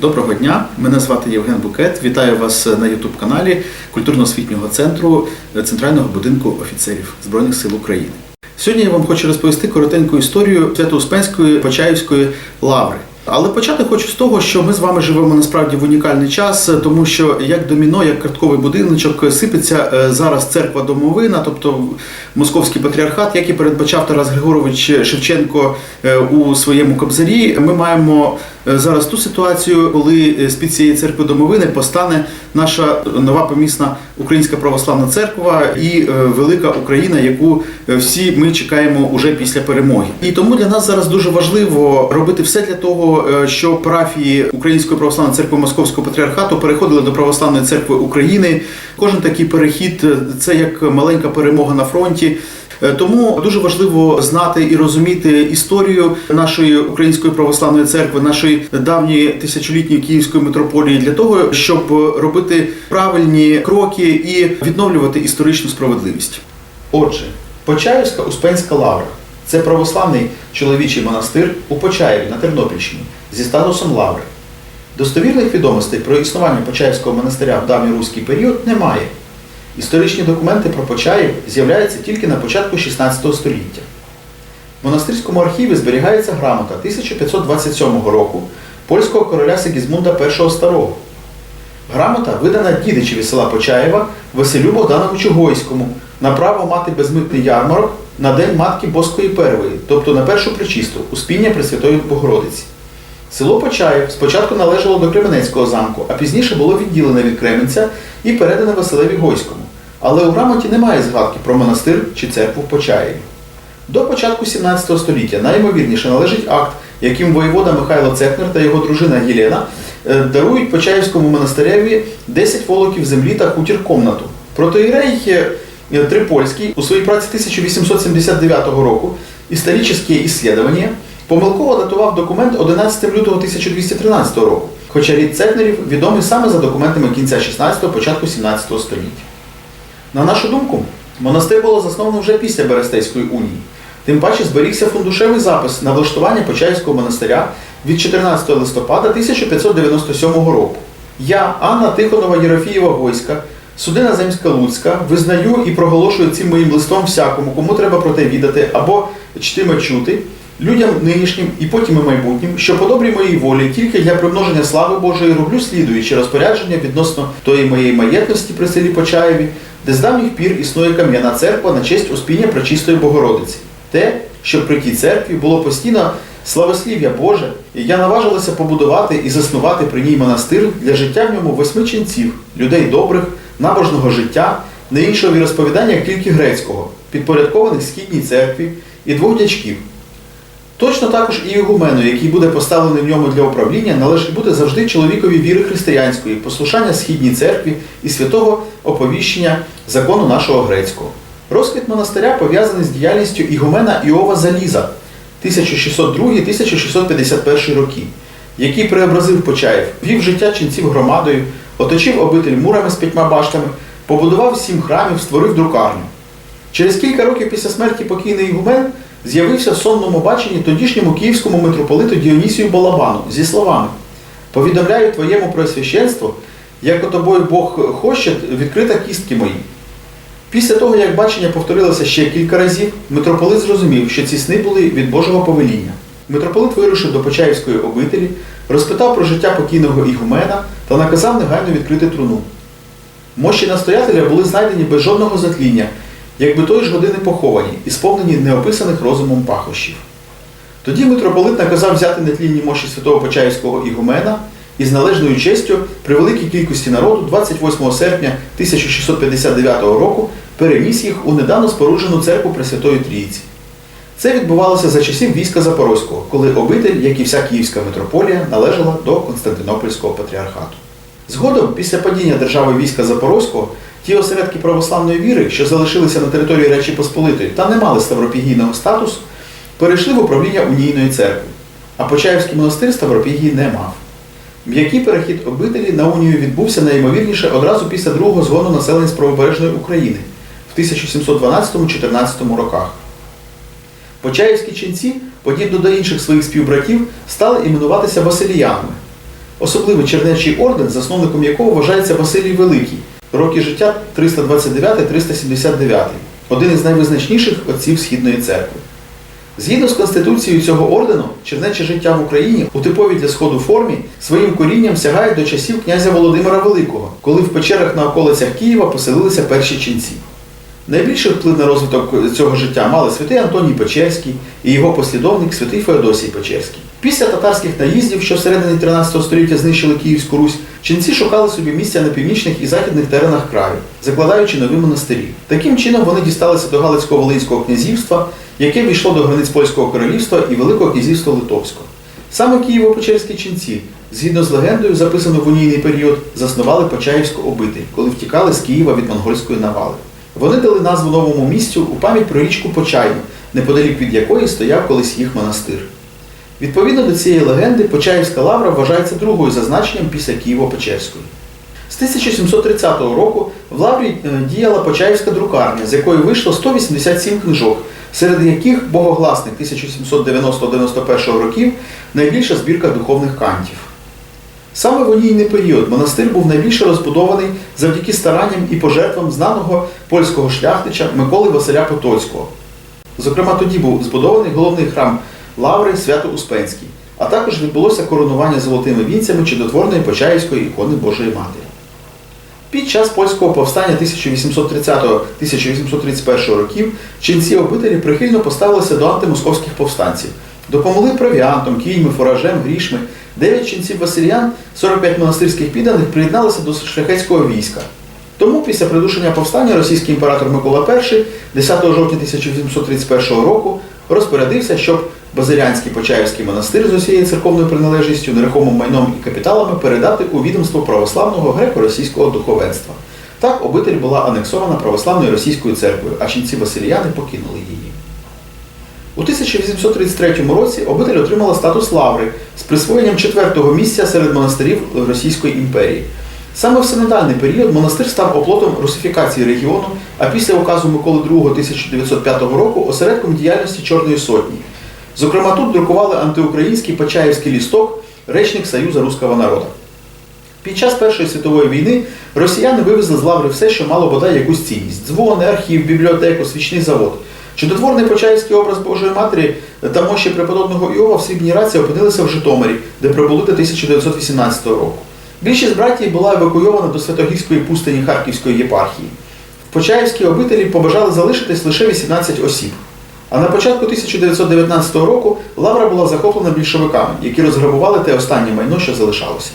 Доброго дня, мене звати Євген Букет. Вітаю вас на youtube каналі культурно-освітнього центру Центрального будинку офіцерів Збройних сил України. Сьогодні я вам хочу розповісти коротеньку історію Свято-Успенської Почаївської лаври. Але почати хочу з того, що ми з вами живемо насправді в унікальний час, тому що як доміно, як картковий будиночок сипеться е, зараз церква домовина, тобто московський патріархат, як і передбачав Тарас Григорович Шевченко е, у своєму кобзарі. Ми маємо е, зараз ту ситуацію, коли е, з-під цієї церкви домовини постане наша нова помісна Українська православна церква і е, велика Україна, яку е, всі ми чекаємо уже після перемоги. І тому для нас зараз дуже важливо робити все для того, е, щоб парафії Української православної церкви Московського патріархату переходили до православної церкви України. Кожен такий перехід е, це як маленька перемога на фронті. Е, Тому дуже важливо знати і розуміти історію нашої української православної церкви, нашої давньої тисячолітньої київської митрополії для того, щоб робити правильні кроки і відновлювати історичну справедливість. Отже, Почаївська Успенська лавра це православний чоловічий монастир у Почаєві на Тернопільщині зі статусом лаври. Достовірних відомостей про існування Почаївського монастиря в давній руський період немає. Історичні документи про Почаїв з'являються тільки на початку 16 століття. В монастирському архіві зберігається грамота 1527 року польського короля Сигізмунда І Старого. Грамота видана дідичеві села Почаєва Василю Богдановичу Гойському на право мати безмитний ярмарок на День Матки Боскої Первої, тобто на першу причисту, Успіння Пресвятої Богородиці. Село Почаїв спочатку належало до Кременецького замку, а пізніше було відділене від Кременця і передане Василеві Гойському. Але у грамоті немає згадки про монастир чи церкву в Почаєві. До початку 17 століття найімовірніше належить акт, яким воєвода Михайло Цехнер та його дружина Єлена е, дарують Почаївському монастиреві 10 волоків землі та хутір комнату. Протоїрей е, Трипольський у своїй праці 1879 року «Історичне ісследовання» помилково датував документ 11 лютого 1213 року, хоча рід Цехнерів відомий саме за документами кінця 16-го, початку 17 століття. На нашу думку, монастир було засновано вже після Берестейської унії. Тим паче зберігся фундушевий запис на влаштування Почаївського монастиря від 14 листопада 1597 року. Я, Анна Тихонова Єрофієва Гойська, судина Земська Луцька, визнаю і проголошую цим моїм листом всякому, кому треба про те відати або чтиме чути, людям нинішнім і потім і майбутнім, що по добрій моїй волі тільки для примноження слави Божої роблю слідуючі розпорядження відносно тої моєї маєтності при селі Почаєві, де з давніх пір існує кам'яна церква на честь Успіння Пречистої Богородиці. Те, щоб при тій церкві було постійно славослів'я Боже, і я наважилася побудувати і заснувати при ній монастир для життя в ньому восьми ченців, людей добрих, набожного життя, не іншого віросповідання, як тільки грецького, підпорядкованих східній церкві і двох дячків. Точно також і ігумену, який буде поставлений в ньому для управління, належить бути завжди чоловікові віри християнської, послушання східній церкві і святого оповіщення закону нашого грецького. Розквіт монастиря пов'язаний з діяльністю ігумена Іова Заліза 1602-1651 роки, який преобразив Почаїв, вів життя ченців громадою, оточив обитель мурами з п'ятьма баштами, побудував сім храмів, створив друкарню. Через кілька років після смерті покійний ігумен з'явився в сонному баченні тодішньому київському митрополиту Діонісію Балабану зі словами Повідомляю твоєму преосвященству, як о тобою Бог хоче, відкрита кістки мої. Після того, як бачення повторилося ще кілька разів, митрополит зрозумів, що ці сни були від Божого повеління. Митрополит вирушив до Почаївської обителі, розпитав про життя покійного ігумена та наказав негайно відкрити труну. Мощі настоятеля були знайдені без жодного затління, якби тої ж години поховані і сповнені неописаних розумом пахощів. Тоді митрополит наказав взяти нетлінні мощі святого Почаївського ігумена і з належною честю при великій кількості народу 28 серпня 1659 року переніс їх у недавно споруджену церкву Пресвятої Трійці. Це відбувалося за часів війська Запорозького, коли обитель, як і вся Київська митрополія, належала до Константинопольського патріархату. Згодом, після падіння держави війська Запорозького, ті осередки православної віри, що залишилися на території Речі Посполитої та не мали ставропігійного статусу, перейшли в управління унійної церкви, а Почаївський монастир ставропігії не мав. М'який перехід обителі на унію відбувся найімовірніше одразу після другого згону населення з правобережної України в 1712-14 роках. Почаївські ченці, подібно до інших своїх співбратів, стали іменуватися Василіянами. особливий чернечий орден, засновником якого вважається Василій Великий, роки життя 329-379, один із найвизначніших отців Східної церкви. Згідно з конституцією цього ордену, чернече життя в Україні у типовій для сходу формі своїм корінням сягає до часів князя Володимира Великого, коли в печерах на околицях Києва поселилися перші ченці. Найбільший вплив на розвиток цього життя мали святий Антоній Печерський і його послідовник святий Феодосій Печерський. Після татарських наїздів, що всередині 13 століття знищили Київську Русь, ченці шукали собі місця на північних і західних теренах краю, закладаючи нові монастирі. Таким чином вони дісталися до Галицько-Волинського князівства, яке війшло до границь Польського королівства і Великого князівства Литовського. Саме Києво-Печерські ченці, згідно з легендою, записаною в унійний період, заснували Почаївську обитель, коли втікали з Києва від монгольської навали. Вони дали назву новому місцю у пам'ять про річку Почайну, неподалік від якої стояв колись їх монастир. Відповідно до цієї легенди, Почаївська лавра вважається другою за значенням після Києво-Печерської. З 1730 року в лаврі е, діяла Почаївська друкарня, з якої вийшло 187 книжок, серед яких богогласник 1790-91 років найбільша збірка духовних кантів. Саме в унійний період монастир був найбільше розбудований завдяки старанням і пожертвам знаного польського шляхтича Миколи Василя Потоцького. Зокрема, тоді був збудований головний храм Лаври Свято-Успенський, а також відбулося коронування золотими вінцями чудотворної Почаївської ікони Божої Матері. Під час польського повстання 1830-1831 років ченці обителі прихильно поставилися до антимосковських повстанців, допомогли провіантом, кіньми, фуражем, грішми. Дев'ять ченців Васильян, 45 монастирських підданих приєдналися до шляхетського війська. Тому після придушення повстання російський імператор Микола І 10 жовтня 1831 року розпорядився, щоб Базилянський Почаївський монастир з усією церковною приналежністю, нерухомим майном і капіталами передати у відомство православного греко-російського духовенства. Так обитель була анексована православною російською церквою, а ченці Василіяни покинули її. У 1833 році обитель отримала статус лаври з присвоєнням четвертого місця серед монастирів Російської імперії. Саме в синодальний період монастир став оплотом русифікації регіону, а після указу Миколи II 1905 року осередком діяльності Чорної Сотні. Зокрема, тут друкували антиукраїнський Почаївський лісток, речник Союзу Руського народу. Під час Першої світової війни росіяни вивезли з лаври все, що мало бодай якусь цінність: дзвони, архів, бібліотеку, свічний завод. Чудотворний Почаївський образ Божої Матері та мощі преподобного Іова в срібній раці опинилися в Житомирі, де прибули до 1918 року. Більшість братії була евакуйована до Святогірської пустині Харківської єпархії. В Почаївській обителі побажали залишитись лише 18 осіб. А на початку 1919 року лавра була захоплена більшовиками, які розграбували те останнє майно, що залишалося.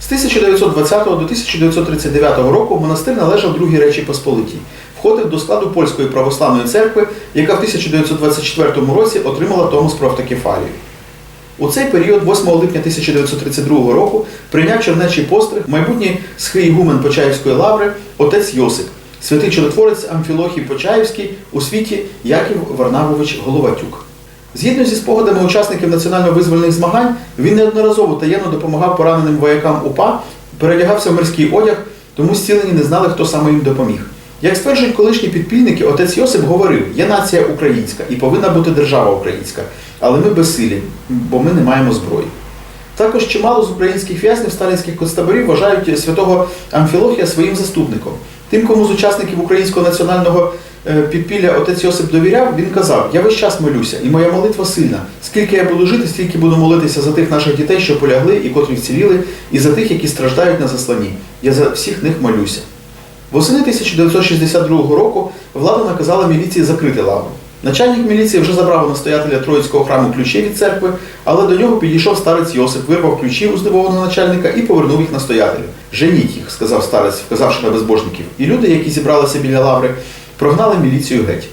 З 1920 до 1939 року монастир належав Другій Речі Посполитій, входив до складу Польської православної церкви, яка в 1924 році отримала Томос про автокефалію. У цей період, 8 липня 1932 року, прийняв чернечий постриг майбутній схиігумен Почаївської лаври отець Йосип, святий чудотворець Амфілохій Почаївський у світі Яків Варнавович Головатюк. Згідно зі спогадами учасників національно-визвольних змагань, він неодноразово таємно допомагав пораненим воякам УПА, перелягався в морський одяг, тому зцілені не знали, хто саме їм допоміг. Як стверджують колишні підпільники, отець Йосип говорив, є нація українська і повинна бути держава українська, але ми безсилі, бо ми не маємо зброї. Також чимало з українських в'язнів сталінських концтаборів вважають святого Амфілохія своїм заступником. Тим, кому з учасників українського національного е, підпілля отець Йосип довіряв, він казав: Я весь час молюся, і моя молитва сильна. Скільки я буду жити, стільки буду молитися за тих наших дітей, що полягли і котрі вціліли, і за тих, які страждають на засланні. Я за всіх них молюся. Восени 1962 року влада наказала міліції закрити лавру. Начальник міліції вже забрав у настоятеля Троїцького храму ключі від церкви, але до нього підійшов старець Йосип, вирвав ключі у здивованого начальника і повернув їх настоятелю. Женіть їх, сказав старець, вказавши на безбожників. І люди, які зібралися біля лаври, прогнали міліцію геть.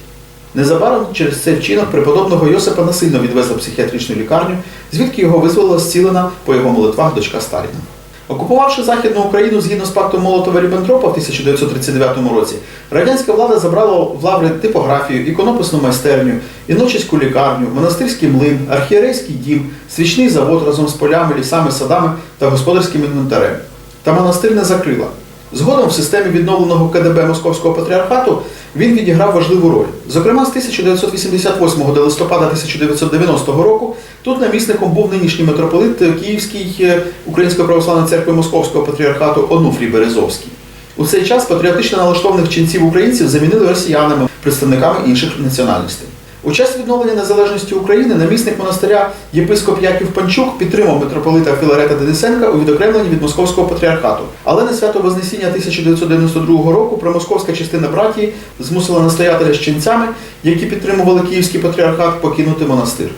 Незабаром через цей вчинок преподобного Йосипа насильно відвезли психіатричну лікарню, звідки його визволила зцілена по його молитвах дочка Сталіна. Окупувавши Західну Україну згідно з пактом Молотова Ріббентропа в 1939 році, радянська влада забрала в лаври типографію, іконописну майстерню, іночиську лікарню, монастирський млин, архієрейський дім, свічний завод разом з полями, лісами, садами та господарським інвентарем. Та монастир не закрила. Згодом в системі відновленого КДБ Московського патріархату він відіграв важливу роль. Зокрема, з 1988 до листопада 1990 року тут намісником був нинішній митрополит Київський е, Української православної церкви Московського патріархату Онуфрій Березовський. У цей час патріотично налаштованих ченців українців замінили росіянами, представниками інших національностей. У час відновлення незалежності України намісник монастиря єпископ Яків Панчук підтримав митрополита Філарета Денисенка у відокремленні від московського патріархату. Але на свято Вознесіння 1992 року промосковська частина братії змусила настоятеля з ченцями, які підтримували київський патріархат, покинути монастир.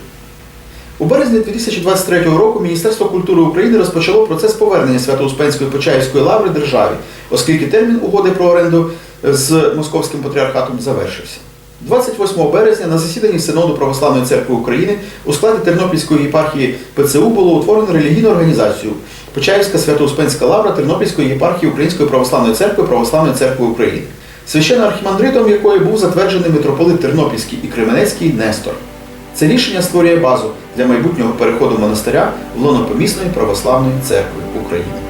У березні 2023 року Міністерство культури України розпочало процес повернення Свято-Успенської Почаївської лаври державі, оскільки термін угоди про оренду з московським патріархатом завершився. 28 березня на засіданні Синоду Православної церкви України у складі Тернопільської єпархії ПЦУ було утворено релігійну організацію Почаївська Свято-Успенська лавра Тернопільської єпархії Української православної церкви Православної церкви України, священно-архімандритом якої був затверджений митрополит Тернопільський і Кременецький Нестор. Це рішення створює базу для майбутнього переходу монастиря в лоно помісної православної церкви України.